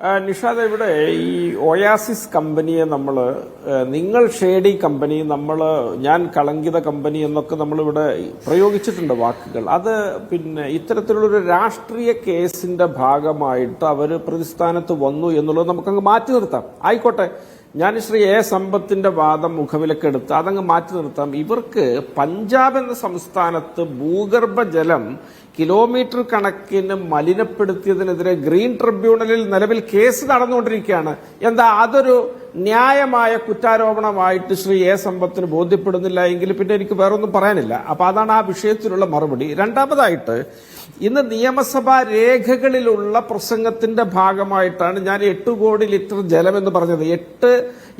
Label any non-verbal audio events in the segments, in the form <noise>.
നിഷാദ് ഇവിടെ ഈ ഒയാസിസ് കമ്പനിയെ നമ്മൾ നിങ്ങൾ ഷേഡി കമ്പനി നമ്മൾ ഞാൻ കളങ്കിത കമ്പനി എന്നൊക്കെ നമ്മളിവിടെ പ്രയോഗിച്ചിട്ടുണ്ട് വാക്കുകൾ. അത് പിന്നെ ഇത്തരത്തിലുള്ളൊരു രാഷ്ട്രീയ കേസിന്റെ ഭാഗമായിട്ട് അവർ പ്രതിസ്ഥാനത്ത് വന്നു എന്നുള്ളത് നമുക്കങ്ങ് മാറ്റി നിർത്താം. ആയിക്കോട്ടെ ഞാൻ ശ്രീ എ സമ്പത്തിന്റെ വാദം മുഖവിലക്കെടുത്ത് അതങ്ങ് മാറ്റി നിർത്താം. ഇവർക്ക് പഞ്ചാബ് എന്ന സംസ്ഥാനത്ത് ഭൂഗർഭജലം കിലോമീറ്റർ കണക്കിന് മലിനപ്പെടുത്തിയതിനെതിരെ ഗ്രീൻ ട്രിബ്യൂണലിൽ നിലവിൽ കേസ് നടന്നുകൊണ്ടിരിക്കുകയാണ്. എന്താ അതൊരു ന്യായമായ കുറ്റാരോപണമായിട്ട് ശ്രീ എ സമ്പത്തിന് ബോധ്യപ്പെടുന്നില്ല എങ്കിൽ പിന്നെ എനിക്ക് വേറൊന്നും പറയാനില്ല. അപ്പൊ അതാണ് ആ വിഷയത്തിലുള്ള മറുപടി. രണ്ടാമതായിട്ട് ഇന്ന് നിയമസഭാ രേഖകളിലുള്ള പ്രസംഗത്തിന്റെ ഭാഗമായിട്ടാണ് ഞാൻ എട്ട് കോടി ലിറ്റർ ജലമെന്ന് പറഞ്ഞത്. എട്ട്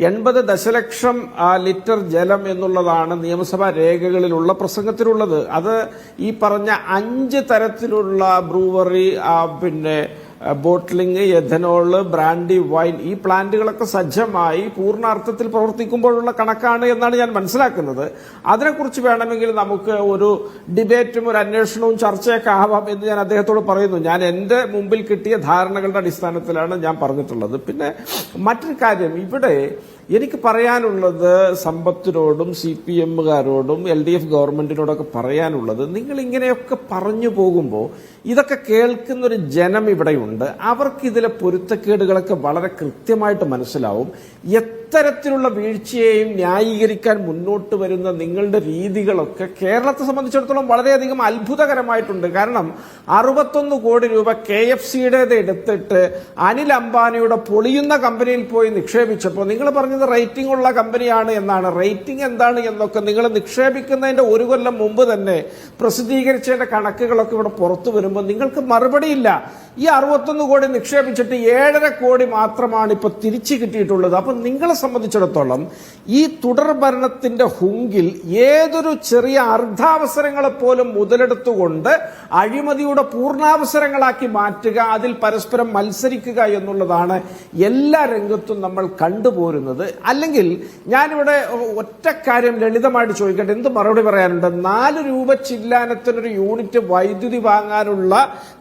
എൺപത് ദശലക്ഷം ലിറ്റർ ജലം എന്നുള്ളതാണ് നിയമസഭാ രേഖകളിലുള്ള പ്രസംഗത്തിലുള്ളത്. അത് ഈ പറഞ്ഞ അഞ്ച് തരത്തിലുള്ള ബ്രൂവറി പിന്നെ ബോട്ട്ലിംഗ് എഥനോൾ ബ്രാൻഡി വൈൻ ഈ പ്ലാന്റുകളൊക്കെ സജ്ജമായി പൂർണാർത്ഥത്തിൽ പ്രവർത്തിക്കുമ്പോഴുള്ള കണക്കാണ് എന്നാണ് ഞാൻ മനസ്സിലാക്കുന്നത്. അതിനെക്കുറിച്ച് വേണമെങ്കിൽ നമുക്ക് ഒരു ഡിബേറ്റും ഒരു അന്വേഷണവും ചർച്ചയൊക്കെ ആവാം എന്ന് ഞാൻ അദ്ദേഹത്തോട് പറയുന്നു. ഞാൻ എന്റെ മുമ്പിൽ കിട്ടിയ ധാരണകളുടെ അടിസ്ഥാനത്തിലാണ് ഞാൻ പറഞ്ഞിട്ടുള്ളത്. പിന്നെ മറ്റൊരു കാര്യം ഇവിടെ എനിക്ക് പറയാനുള്ളത് സമ്പത്തിനോടും സി പി എമ്മുകാരോടും എൽ ഡി എഫ് ഗവൺമെന്റിനോടൊക്കെ പറയാനുള്ളത് നിങ്ങൾ ഇങ്ങനെയൊക്കെ പറഞ്ഞു പോകുമ്പോൾ ഇതൊക്കെ കേൾക്കുന്നൊരു ജനം ഇവിടെയുണ്ട്. അവർക്ക് ഇതിലെ പൊരുത്തക്കേടുകളൊക്കെ വളരെ കൃത്യമായിട്ട് മനസ്സിലാവും. എത്തരത്തിലുള്ള വീഴ്ചയെയും ന്യായീകരിക്കാൻ മുന്നോട്ട് വരുന്ന നിങ്ങളുടെ രീതികളൊക്കെ കേരളത്തെ സംബന്ധിച്ചിടത്തോളം വളരെയധികം അത്ഭുതകരമായിട്ടുണ്ട്. കാരണം അറുപത്തൊന്ന് കോടി രൂപ കെ എഫ് സിയുടേത് എടുത്തിട്ട് അനിൽ അംബാനിയുടെ പൊളിയുന്ന കമ്പനിയിൽ പോയി നിക്ഷേപിച്ചപ്പോൾ നിങ്ങൾ പറഞ്ഞത് റേറ്റിംഗ് ഉള്ള കമ്പനിയാണ് എന്നാണ്. റേറ്റിംഗ് എന്താണ് എന്നൊക്കെ നിങ്ങൾ നിക്ഷേപിക്കുന്നതിന്റെ ഒരു കൊല്ലം മുമ്പ് തന്നെ പ്രസിദ്ധീകരിച്ചതിന്റെ കണക്കുകളൊക്കെ ഇവിടെ പുറത്തു വരുമ്പോൾ നിങ്ങൾക്ക് മറുപടിയില്ല. ഈ അറുപത്തൊന്ന് കോടി നിക്ഷേപിച്ചിട്ട് ഏഴര കോടി മാത്രമാണ് ഇപ്പൊ തിരിച്ചു കിട്ടിയിട്ടുള്ളത്. അപ്പൊ നിങ്ങളെ സംബന്ധിച്ചിടത്തോളം ഈ തുടർ ഭരണത്തിന്റെ ഹുങ്കിൽ ഏതൊരു ചെറിയ അർദ്ധാവസരങ്ങളെ പോലും മുതലെടുത്തുകൊണ്ട് അഴിമതിയുടെ പൂർണാവസരങ്ങളാക്കി മാറ്റുക അതിൽ പരസ്പരം മത്സരിക്കുക എന്നുള്ളതാണ് എല്ലാ രംഗത്തും നമ്മൾ കണ്ടുപോരുന്നത്. അല്ലെങ്കിൽ ഞാനിവിടെ ഒറ്റ കാര്യം ലളിതമായിട്ട് ചോദിക്കട്ടെ എന്ത് മറുപടി പറയാനുണ്ട്? നാല് രൂപ ചില്ലാനത്തിനൊരു യൂണിറ്റ് വൈദ്യുതി വാങ്ങാനുള്ള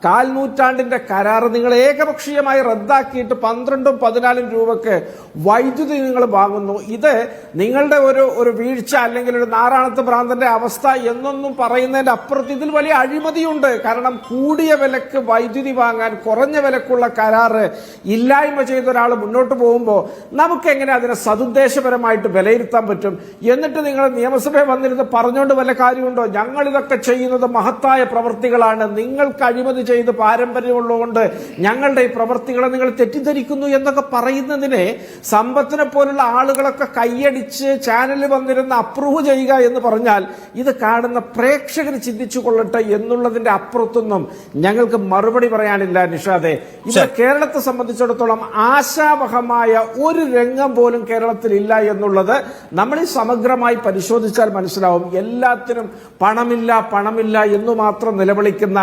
കാൽനൂറ്റാണ്ടിന്റെ കരാർ നിങ്ങൾ ഏകപക്ഷീയമായി റദ്ദാക്കിയിട്ട് പന്ത്രണ്ടും പതിനാലും രൂപക്ക് വൈദ്യുതി നിങ്ങൾ വാങ്ങുന്നു. ഇത് നിങ്ങളുടെ ഒരു ഒരു വീഴ്ച അല്ലെങ്കിൽ ഒരു നാറാണത്ത് പ്രാന്തന്റെ അവസ്ഥ എന്നൊന്നും പറയുന്നതിന്റെ അപ്പുറത്ത് ഇതിൽ വലിയ അഴിമതിയുണ്ട്. കാരണം കൂടിയ വിലക്ക് വൈദ്യുതി വാങ്ങാൻ കുറഞ്ഞ വിലക്കുള്ള കരാറ് ഇല്ലായ്മ ചെയ്ത ഒരാൾ മുന്നോട്ട് പോകുമ്പോൾ നമുക്ക് എങ്ങനെ അതിനെ സതുദ്ദേശപരമായിട്ട് വിലയിരുത്താൻ പറ്റും. എന്നിട്ട് നിങ്ങൾ നിയമസഭയിൽ വന്നിരുന്ന് പറഞ്ഞുകൊണ്ട് വല്ല കാര്യമുണ്ടോ? ഞങ്ങൾ ഇതൊക്കെ ചെയ്യുന്നത് മഹത്തായ പ്രവൃത്തികളാണ് നിങ്ങൾക്ക് അഴിമതി ചെയ്ത് പാരമ്പര്യമുള്ളതുകൊണ്ട് ഞങ്ങളുടെ ഈ പ്രവൃത്തികളെ നിങ്ങൾ തെറ്റിദ്ധരിക്കുന്നു എന്നൊക്കെ പറയുന്നതിനെ സമ്പത്തിനെ പോലുള്ള ആളുകളൊക്കെ കൈയടിച്ച് ചാനലിൽ വന്നിരുന്ന് അപ്രൂവ് ചെയ്യുക എന്ന് പറഞ്ഞാൽ ഇത് കാണുന്ന പ്രേക്ഷകർ ചിന്തിച്ചു കൊള്ളട്ടെ എന്നുള്ളതിന്റെ അപ്പുറത്തൊന്നും ഞങ്ങൾക്ക് മറുപടി പറയാനില്ല നിഷാദെ. ഇത് കേരളത്തെ സംബന്ധിച്ചിടത്തോളം ആശാവഹമായ ഒരു രംഗം പോലും കേരളത്തിൽ ഇല്ല എന്നുള്ളത് നമ്മൾ സമഗ്രമായി പരിശോധിച്ചാൽ മനസ്സിലാവും. എല്ലാത്തിനും പണമില്ല പണമില്ല എന്ന് മാത്രം നിലവിളിക്കുന്ന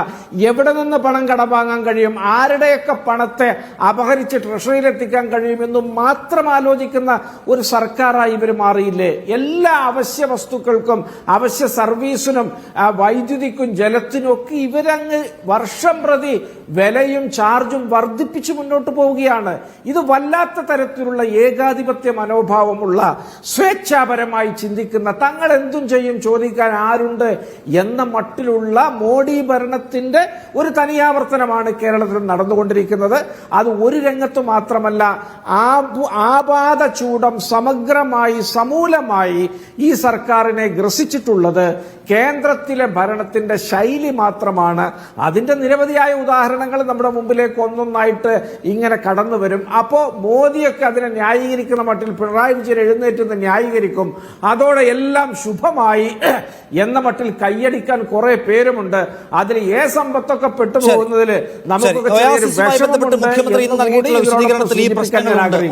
എവിടെ നിന്ന് പണം കടം വാങ്ങാൻ കഴിയും ആരുടെയൊക്കെ പണത്തെ അപഹരിച്ച് ട്രഷറിയിൽ എത്തിക്കാൻ കഴിയുമെന്നും മാത്രം ആലോചിക്കുന്ന ഒരു സർക്കാരായി ഇവർ മാറിയില്ലേ? എല്ലാ അവശ്യ വസ്തുക്കൾക്കും അവശ്യ സർവീസിനും വൈദ്യുതിക്കും ജലത്തിനും ഒക്കെ ഇവരങ്ങ് വർഷം പ്രതി വിലയും ചാർജും വർദ്ധിപ്പിച്ച് മുന്നോട്ട് പോവുകയാണ്. ഇത് വല്ലാത്ത തരത്തിലുള്ള ഏകാധിപത്യ മനോഭാവമുള്ള സ്വേച്ഛാപരമായി ചിന്തിക്കുന്ന തങ്ങൾ എന്തും ചെയ്യും ചോദിക്കാൻ ആരുണ്ട് എന്ന മട്ടിലുള്ള മോഡി ഭരണത്തിന്റെ ഒരു തനിയാവർത്തനമാണ് കേരളത്തിൽ നടന്നുകൊണ്ടിരിക്കുന്നത്. അത് ഒരു രംഗത്ത് മാത്രമല്ല ആപു- ആപാത ചൂടം സമഗ്രമായി സമൂലമായി ഈ സർക്കാരിനെ ഗ്രസിച്ചിട്ടുള്ളത് കേന്ദ്രത്തിലെ ഭരണത്തിന്റെ ശൈലി മാത്രമാണ്. അതിന്റെ നിരവധിയായ ഉദാഹരണങ്ങൾ നമ്മുടെ മുമ്പിലേക്ക് ഒന്നൊന്നായിട്ട് ഇങ്ങനെ കടന്നു വരും അപ്പോ മോദിയൊക്കെ അതിനെ ന്യായീകരിക്കുന്ന മട്ടിൽ പിണറായി വിജയൻ എഴുന്നേറ്റ് നിന്ന് ന്യായീകരിക്കും. അതോടെ എല്ലാം ശുഭമായി. <clears throat> എന്ന മട്ടിൽ കൈയടിക്കാൻ കുറെ പേരുമുണ്ട്. അതിൽ ഏ സമ്പത്തൊക്കെ പെട്ടുപോകുന്നതിൽ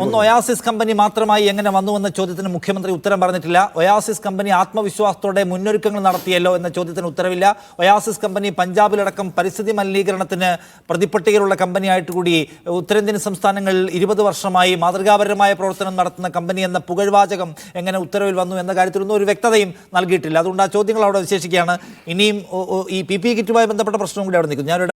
ഒന്ന് ഒയാസിസ് കമ്പനി മാത്രമായി എങ്ങനെ വന്നു എന്ന ചോദ്യത്തിന് മുഖ്യമന്ത്രി ഉത്തരം പറഞ്ഞിട്ടില്ല. ഒയാസിസ് കമ്പനി ആത്മവിശ്വാസത്തോടെ മുന്നൊരുക്കങ്ങൾ നടത്തിയല്ലോ എന്ന ചോദ്യത്തിന് ഉത്തരവില്ല. ഒയാസിസ് കമ്പനി പഞ്ചാബിലടക്കം പരിസ്ഥിതി മലിനീകരണത്തിന് പ്രതിപട്ടികയിലുള്ള കമ്പനിയായിട്ട് കൂടി ഉത്തരേന്ത്യൻ സംസ്ഥാനങ്ങളിൽ ഇരുപത് വർഷമായി മാതൃകാപരമായ പ്രവർത്തനം നടത്തുന്ന കമ്പനി എന്ന പുകഴ്വാചകം എങ്ങനെ ഉത്തരവിൽ വന്നു എന്ന കാര്യത്തിലൊന്നും ഒരു വ്യക്തതയും നൽകിയിട്ടില്ല. അതുകൊണ്ട് ആ ചോദ്യങ്ങൾ അവിടെ വിശേഷിക്കുകയാണ് ഇനിയും ഈ പി പി കിറ്റുമായി ബന്ധപ്പെട്ട പ്രശ്നവും കൂടി അവിടെ നിൽക്കുന്നു. ഞാൻ